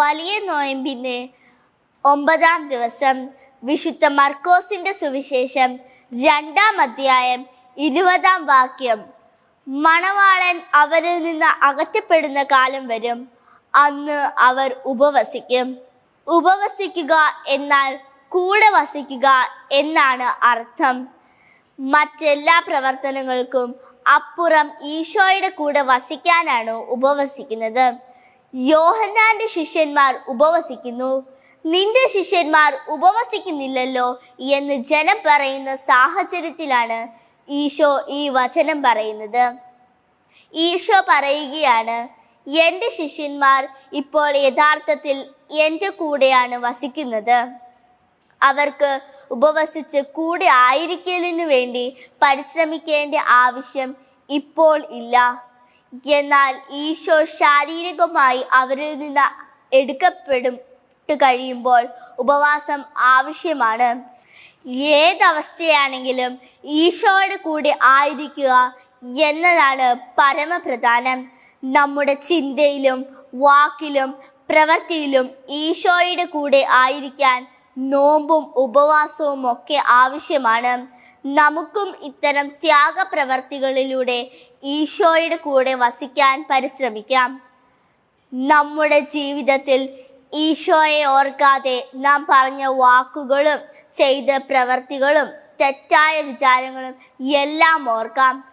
വലിയ നോയമ്പിന് ഒമ്പതാം ദിവസം വിശുദ്ധ മർക്കോസിന്റെ സുവിശേഷം രണ്ടാം അധ്യായം ഇരുപതാം വാക്യം. മണവാളൻ അവരിൽ നിന്ന് അകറ്റപ്പെടുന്ന കാലം വരും. അന്ന് അവർ ഉപവസിക്കും. ഉപവസിക്കുക എന്നാൽ കൂടെ വസിക്കുക എന്നാണ് അർത്ഥം. മറ്റെല്ലാ പ്രവർത്തനങ്ങൾക്കും അപ്പുറം ഈശോയുടെ കൂടെ വസിക്കാനാണ് ഉപവസിക്കുന്നത്. യോഹന്നാന്റെ ശിഷ്യന്മാർ ഉപവസിക്കുന്നു. നിന്റെ ശിഷ്യന്മാർ ഉപവസിക്കുന്നില്ലല്ലോ എന്ന് ജനം പറയുന്ന സാഹചര്യത്തിലാണ് ഈശോ ഈ വചനം പറയുന്നത്. ഈശോ പറയുകയാണ് എന്റെ ശിഷ്യന്മാർ ഇപ്പോൾ യഥാർത്ഥത്തിൽ എന്റെ കൂടെയാണ് വസിക്കുന്നത്. അവർക്ക് ഉപവസിച്ച് കൂടെ ആയിരിക്കലിനു വേണ്ടി പരിശ്രമിക്കേണ്ട ആവശ്യം ഇപ്പോൾ ഇല്ല. എന്നാൽ ഈശോ ശാരീരികമായി അവരിൽ നിന്ന് എടുക്കപ്പെടും കഴിയുമ്പോൾ ഉപവാസം ആവശ്യമാണ്. ഏതവസ്ഥയാണെങ്കിലും ഈശോയുടെ കൂടെ ആയിരിക്കുക എന്നതാണ് പരമപ്രധാനം. നമ്മുടെ ചിന്തയിലും വാക്കിലും പ്രവൃത്തിയിലും ഈശോയുടെ കൂടെ ആയിരിക്കാൻ നോമ്പും ഉപവാസവും ഒക്കെ ആവശ്യമാണ്. നമുക്കും ഇത്തരം ത്യാഗപ്രവർത്തികളിലൂടെ ഈശോയുടെ കൂടെ വസിക്കാൻ പരിശ്രമിക്കാം. നമ്മുടെ ജീവിതത്തിൽ ഈശോയെ ഓർക്കാതെ നാം പറഞ്ഞ വാക്കുകളും ചെയ്ത പ്രവർത്തികളും തെറ്റായ വിചാരങ്ങളും എല്ലാം ഓർക്കാം.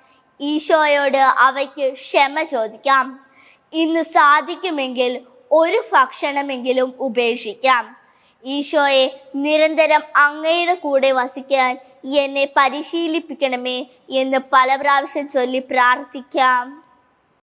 ഈശോയോട് അവയ്ക്ക് ക്ഷമ ചോദിക്കാം. ഇന്ന് സാധിക്കുമെങ്കിൽ ഒരു ഭക്ഷണമെങ്കിലും ഉപേക്ഷിക്കാം. ഈശോയെ നിരന്തരം അങ്ങയുടെ കൂടെ വസിക്കാൻ എന്നെ പരിശീലിപ്പിക്കണമേ എന്ന് പല പ്രാവശ്യം ചൊല്ലി പ്രാർത്ഥിക്കാം.